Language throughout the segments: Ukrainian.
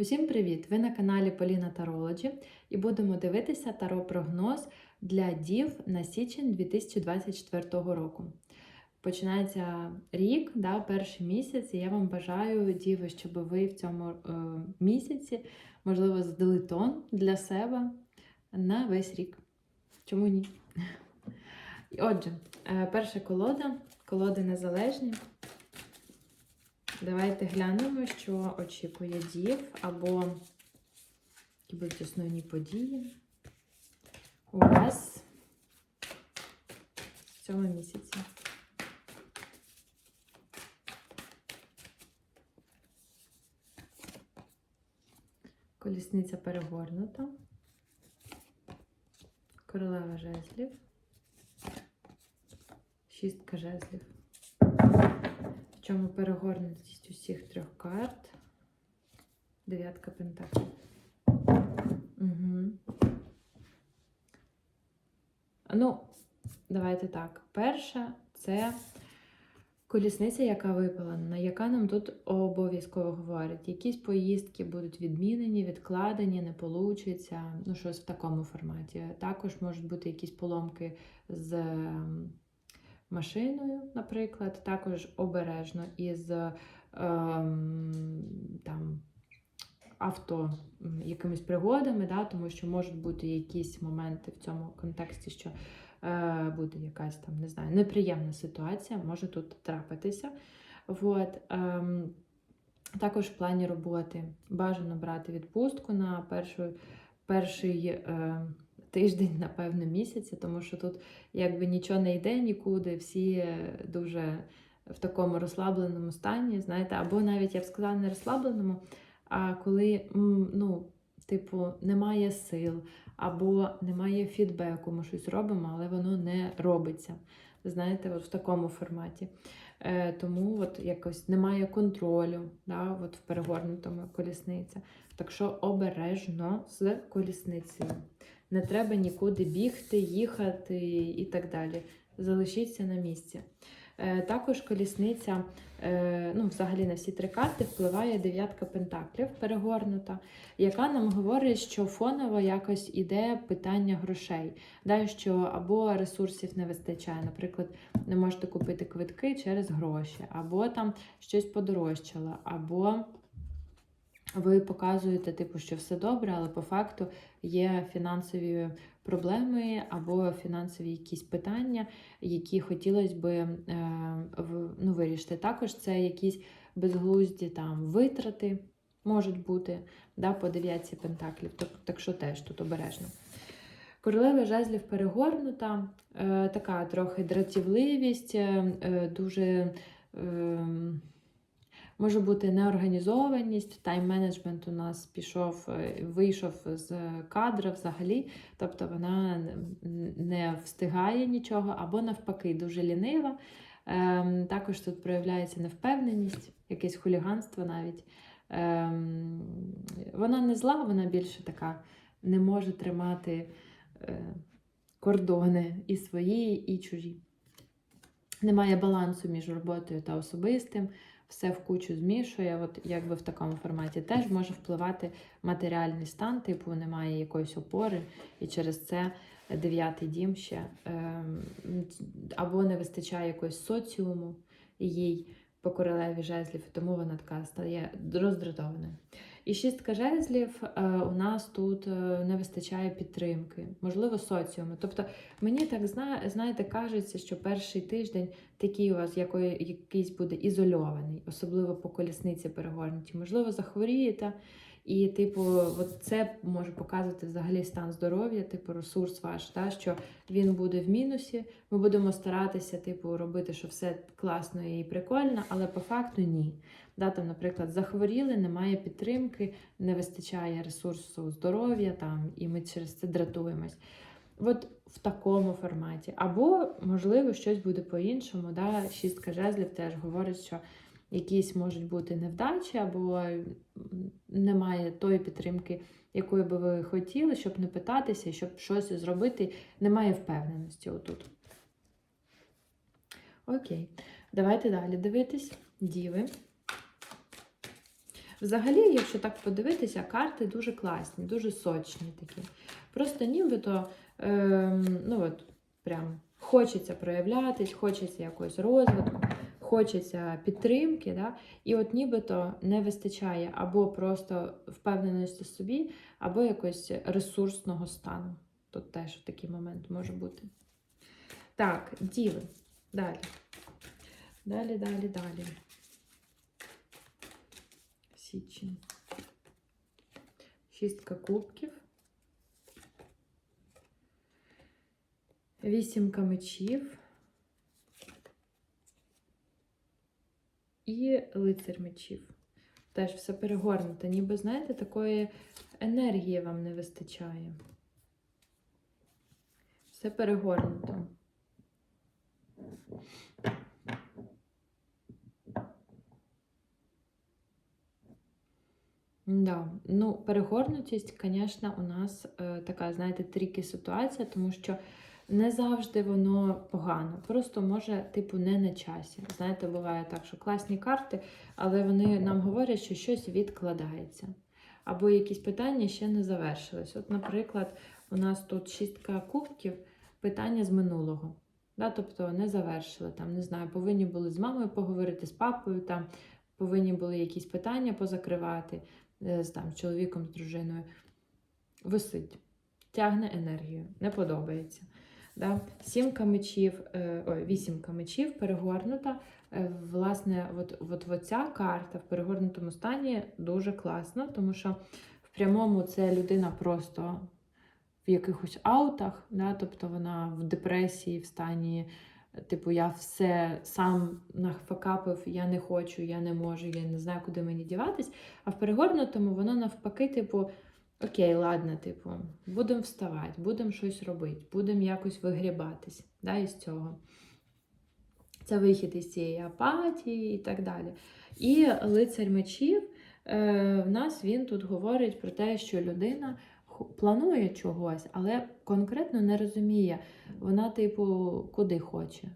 Усім привіт! Ви на каналі Поліна Тарологі і будемо дивитися таро-прогноз для дів на січень 2024 року. Починається рік, да, перший місяць, і я вам бажаю, діви, щоб ви в цьому е, місяці, можливо, здали тон для себе на весь рік. Чому ні? Отже, е, перша колода, колоди незалежні. Давайте глянемо, що очікує дів, або які будуть основні події у вас в цьому місяці. Колісниця перегорнута, королева жезлів, шістка жезлів. Чому перегорнутість усіх трьох карт. Дев'ятка пентаклів. Угу. Ну, давайте так. Перша це колісниця, яка випалена, яка нам тут обов'язково говорить. Якісь поїздки будуть відмінені, відкладені, не получиться. Ну, щось в такому форматі. Також можуть бути якісь поломки з ем, машиною, наприклад, також обережно із ем, там, авто якимись пригодами, да, тому що можуть бути якісь моменти в цьому контексті, що е, буде якась там, не знаю, неприємна ситуація, може тут трапитися. Вот. Ем, також в плані роботи бажано брати відпустку на першу, перший е, тиждень, напевно, місяця, тому що тут якби нічого не йде нікуди, всі е, дуже в такому розслабленому стані, знаєте, або навіть я б сказала, не розслабленому, а коли ну, типу, немає сил, або немає фідбеку, ми щось робимо, але воно не робиться. Знаєте, от в такому форматі. Е, тому от якось немає контролю да, от в перегорнутому колісниця. Так що обережно з колісницею. Не треба нікуди бігти, їхати і так далі. Залишіться на місці. Е, Також колісниця, е, ну, взагалі на всі три карти впливає дев'ятка пентаклів перегорнута, яка нам говорить, що фоново якось іде питання грошей, да, що або ресурсів не вистачає, наприклад, не можете купити квитки через гроші, або там щось подорожчало, або ви показуєте, типу, що все добре, але по факту є фінансові проблеми або фінансові якісь питання, які хотілося би е, ну, вирішити. Також це якісь безглузді там витрати можуть бути да, по дев'ятці пентаклів, так, так що теж тут обережно. Королева жезлів перегорнута, е, така трохи дратівливість, е, е, дуже. Е, Може бути неорганізованість, тайм-менеджмент у нас пішов, е, вийшов з кадра взагалі, тобто вона не встигає нічого, або навпаки, дуже лінива. Ем, також тут проявляється невпевненість, якесь хуліганство навіть. Ем, вона не зла, вона більше така не може тримати е, кордони і свої, і чужі. Немає балансу між роботою та особистим все в кучу змішує, от якби в такому форматі теж може впливати матеріальний стан, типу немає якоїсь опори, і через це дев'ятий дім ще ем, або не вистачає якогось соціуму їй по королеві жезлів, тому вона така стає роздратованою. І шістка жезлів е, у нас тут е, не вистачає підтримки, можливо, соціуму. Тобто мені так зна, знаєте, кажеться, що перший тиждень такий у вас якої, якийсь буде ізольований, особливо по колісниці перегорнуті. Можливо, захворієте, і, типу, от це може показувати взагалі стан здоров'я, типу, ресурс ваш, та, що він буде в мінусі. Ми будемо старатися, типу, робити, що все класно і прикольно, але по факту ні. Да, там, наприклад, захворіли, немає підтримки, не вистачає ресурсу здоров'я, там, і ми через це дратуємось. От в такому форматі. Або, можливо, щось буде по-іншому. Да? Шістка жезлів теж говорить, що якісь можуть бути невдачі, або немає тої підтримки, якої би ви хотіли, щоб не питатися, щоб щось зробити. Немає впевненості отут. Окей, давайте далі дивитись. Діви. Взагалі, якщо так подивитися, карти дуже класні, дуже сочні такі. Просто нібито, ем, ну от, прям хочеться проявлятись, хочеться якогось розвитку, хочеться підтримки, да? і от нібито не вистачає або просто впевненості в собі, або якогось ресурсного стану. Тут теж такий момент може бути. Так, діви. Далі. Далі, далі, далі. Січень. Шістка кубків. Вісімка мечів. І лицар мечів. Теж все перегорнуто. Ніби, знаєте, такої енергії вам не вистачає. Все перегорнуто. Да. Ну, перегорнутість, звісно, у нас е, така, знаєте, тріки ситуація, тому що не завжди воно погано. Просто може, типу, не на часі. Знаєте, буває так, що класні карти, але вони нам говорять, що щось відкладається. Або якісь питання ще не завершились. От, наприклад, у нас тут шістка кубків, питання з минулого. Да, тобто не завершили, там, не знаю, повинні були з мамою поговорити, з папою, там повинні були якісь питання позакривати е, з там, чоловіком, з дружиною. Висить, тягне енергію, не подобається. Да? Сімка мечів, е, ой, вісімка перегорнута. Е, Власне, от, от, от ця карта в перегорнутому стані дуже класна, тому що в прямому це людина просто в якихось аутах, да? тобто вона в депресії, в стані, типу, я все сам нафакапив, я не хочу, я не можу, я не знаю, куди мені діватись. А в перегорнутому воно навпаки, типу, окей, ладно, типу, будемо вставати, будемо щось робити, будемо якось вигрібатись да, із цього. Це вихід із цієї апатії і так далі. І лицар мечів, е, в нас він тут говорить про те, що людина планує чогось, але конкретно не розуміє, вона, типу, куди хоче.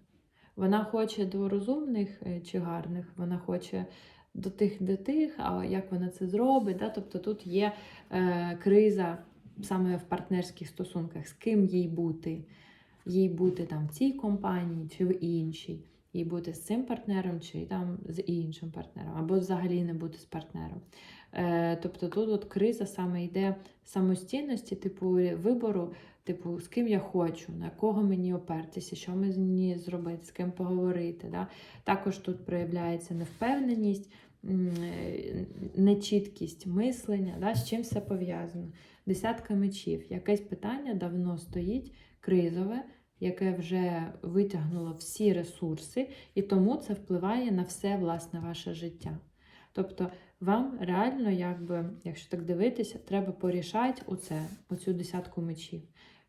Вона хоче до розумних е, чи гарних, вона хоче до тих, до тих, а як вона це зробить. Да? Тобто тут є е, криза саме в партнерських стосунках, з ким їй бути. Їй бути там в цій компанії чи в іншій, їй бути з цим партнером чи там з іншим партнером, або взагалі не бути з партнером. Е, тобто тут от криза саме йде самостійності, типу вибору, типу, з ким я хочу, на кого мені опертися, що мені зробити, з ким поговорити. Да? Також тут проявляється невпевненість, нечіткість мислення, да? з чим все пов'язано. Десятка мечів. Якесь питання давно стоїть, кризове, яке вже витягнуло всі ресурси, і тому це впливає на все власне ваше життя. Тобто вам реально, якби, якщо так дивитися, треба порішати оце, оцю десятку мечів.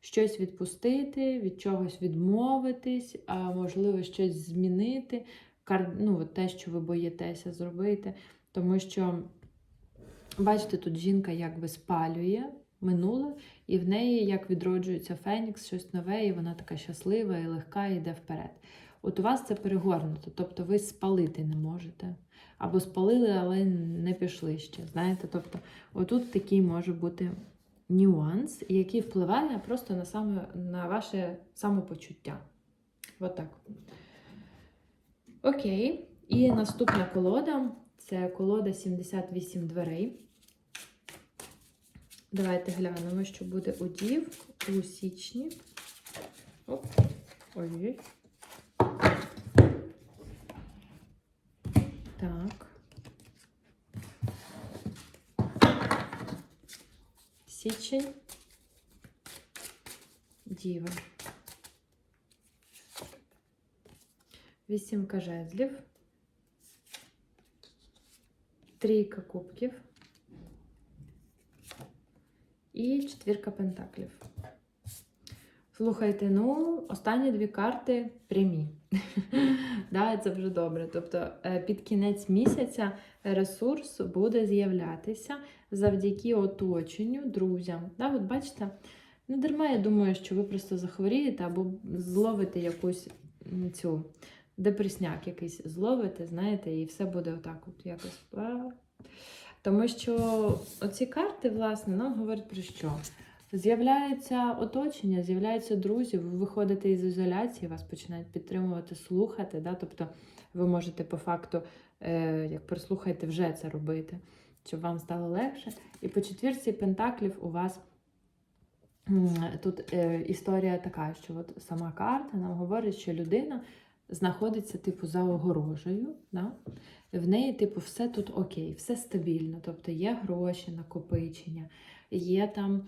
Щось відпустити, від чогось відмовитись, а можливо, щось змінити, ну, те, що ви боїтеся зробити. Тому що, бачите, тут жінка якби спалює минуле, і в неї як відроджується Фенікс, щось нове, і вона така щаслива і легка, і йде вперед. От у вас це перегорнуто, тобто ви спалити не можете. Або спалили, але не пішли ще. Знаєте, тобто, отут такий може бути нюанс, який впливає просто на саме на ваше самопочуття. От так. Окей. І наступна колода це колода 78 дверей. Давайте глянемо, що буде у дів у січні. Оп. Ой. Так. Січень. Діва. Вісімка жезлів. Трійка кубків. І четвірка пентаклів. Слухайте, ну, останні дві карти прямі. да, це вже добре. Тобто е, під кінець місяця ресурс буде з'являтися завдяки оточенню, друзям. Да, от бачите, не дарма я думаю, що ви просто захворієте або зловите якусь цю депресняк якийсь зловите, знаєте, і все буде отак от якось. Тому що оці карти, власне, нам говорять про що? З'являється оточення, з'являються друзі, ви виходите із ізоляції, вас починають підтримувати, слухати. Да? Тобто ви можете по факту, е, як прислухаєте, вже це робити, щоб вам стало легше. І по четвірці пентаклів у вас тут е, історія така, що от сама карта нам говорить, що людина знаходиться, типу, за огорожею. Да? В неї, типу, все тут окей, все стабільно. Тобто є гроші, накопичення, є там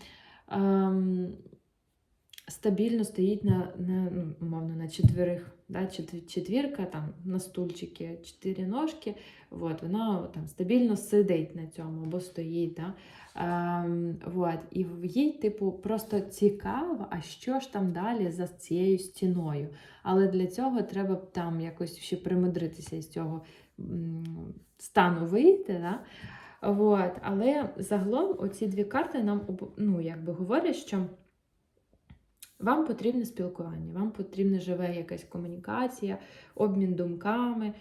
стабільно стоїть на, на ну, умовно, на четверих. Да? Четвірка там на стульчики, чотири ножки, от, вона там стабільно сидить на цьому або стоїть. Да? Ем, вот. І їй, типу, просто цікаво, а що ж там далі за цією стіною. Але для цього треба там якось ще примудритися із цього стану вийти. Да? Вот. Але загалом оці дві карти нам ну, якби говорять, що вам потрібне спілкування, вам потрібна живе якась комунікація, обмін думками.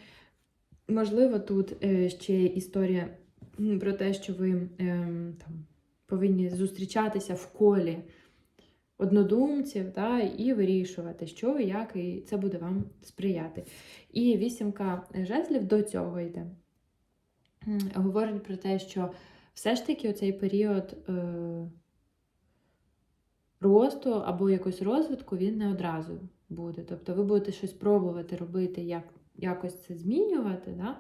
Можливо, тут е, ще історія про те, що ви ем, там, повинні зустрічатися в колі однодумців да, і вирішувати, що і як, і це буде вам сприяти. І вісімка жезлів до цього йде. Говорить про те, що все ж таки оцей період е, росту або якось розвитку він не одразу буде. Тобто ви будете щось пробувати робити, як, якось це змінювати. Да?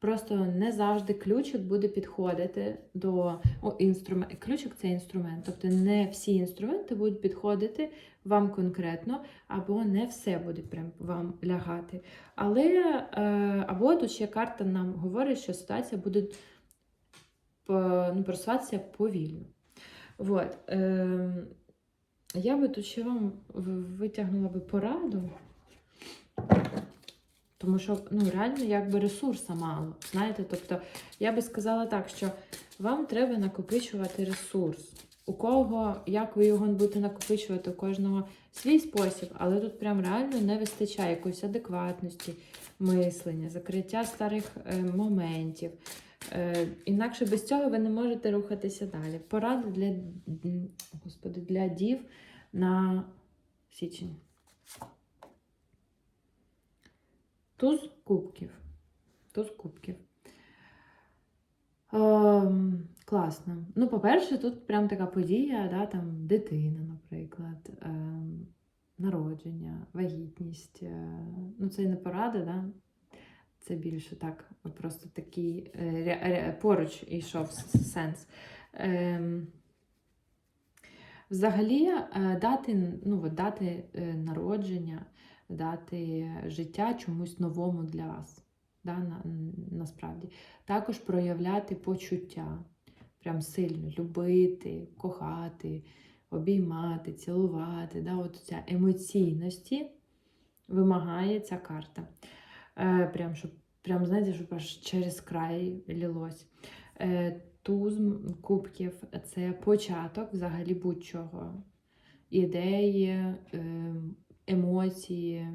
Просто не завжди ключик буде підходити до інструмент. Ключик це інструмент. Тобто не всі інструменти будуть підходити вам конкретно, або не все буде прям вам лягати. Але е, або тут ще карта нам говорить, що ситуація буде ну, просуватися повільно. Вот. Е, я би тут ще вам витягнула би пораду. Тому що ну, реально якби ресурса мало. Знаєте, тобто я би сказала так, що вам треба накопичувати ресурс. У кого, як ви його будете накопичувати, у кожного свій спосіб, але тут прям реально не вистачає якоїсь адекватності мислення, закриття старих е, моментів. Е, інакше без цього ви не можете рухатися далі. Поради для, господи, для дів на січень. Туз кубків. Туз кубків. Ем, класно. Ну, по-перше, тут прям така подія, да, там дитина, наприклад, ем, народження, вагітність. Е, ну, це не порада, да? це більше так, просто такий е, ря- поруч йшов сенс. Ем, взагалі, е, дати, ну, дати е, народження, дати життя чомусь новому для вас. Да, на, насправді. Також проявляти почуття, прям сильно любити, кохати, обіймати, цілувати. Да, от ця емоційності вимагає ця карта. Е, прям, щоб, прям, знаєте, щоб аж через край лілось. Е, туз кубків це початок взагалі будь-чого. Ідеї, е, емоції,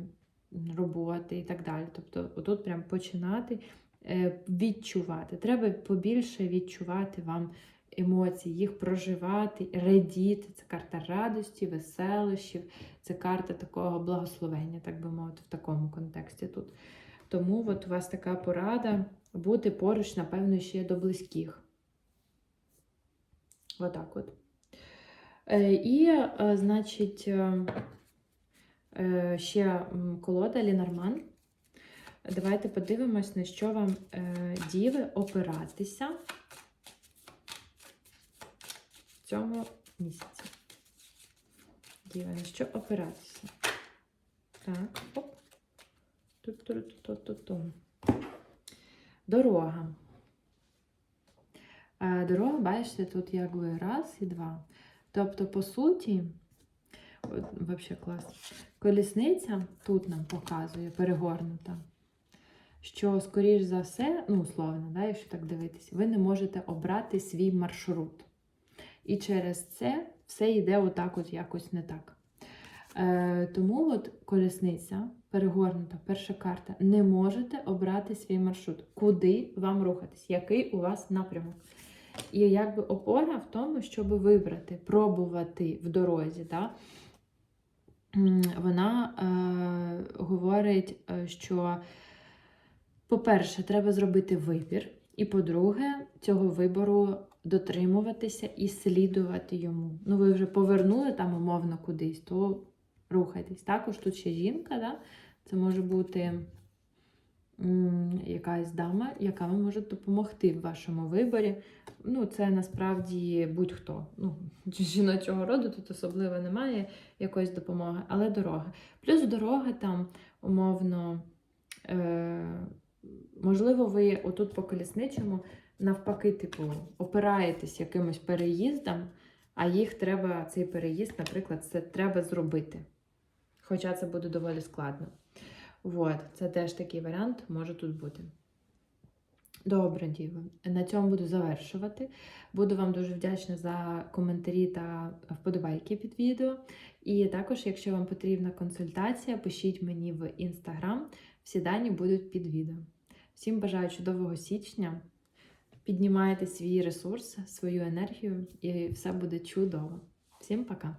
роботи і так далі. Тобто, отут прям починати е, відчувати. Треба побільше відчувати вам емоцій, їх проживати, радіти. Це карта радості, веселощів, це карта такого благословення, так би мовити, в такому контексті тут. Тому от у вас така порада бути поруч, напевно, ще до близьких. Отак от. Е, І, е, значить, ще колода Лінорман. Давайте подивимось, на що вам е, діви опиратися в цьому місяці. Діви, на що опиратися? Так, оп. Ту-ту-ту-ту-ту. Дорога. Е, Дорога, бачите, тут якби раз і два. Тобто, по суті, вообще клас. Колісниця тут нам показує перегорнута, що, скоріш за все, ну, условно, да, якщо так дивитися, ви не можете обрати свій маршрут. І через це все йде отак, от якось не так. Е, тому от колісниця перегорнута, перша карта. Не можете обрати свій маршрут. Куди вам рухатись? Який у вас напрямок? І якби опора в тому, щоб вибрати, пробувати в дорозі. Да? Вона е, говорить, е, що, по-перше, треба зробити вибір. І по-друге, цього вибору дотримуватися і слідувати йому. Ну, ви вже повернули там умовно кудись, то рухайтесь. Також тут ще жінка, да? це може бути якась дама, яка вам може допомогти в вашому виборі. Ну, це насправді будь-хто. Ну, жіночого роду тут особливо немає якоїсь допомоги, але дорога. Плюс дорога там, умовно, е, можливо, ви отут по колісничому навпаки, типу, опираєтесь якимось переїздом, а їх треба, цей переїзд, наприклад, це треба зробити. Хоча це буде доволі складно. От, це теж такий варіант може тут бути. Добре, діви. На цьому буду завершувати. Буду вам дуже вдячна за коментарі та вподобайки під відео. І також, якщо вам потрібна консультація, пишіть мені в інстаграм. Всі дані будуть під відео. Всім бажаю чудового січня. Піднімайте свій ресурс, свою енергію, і все буде чудово. Всім пока!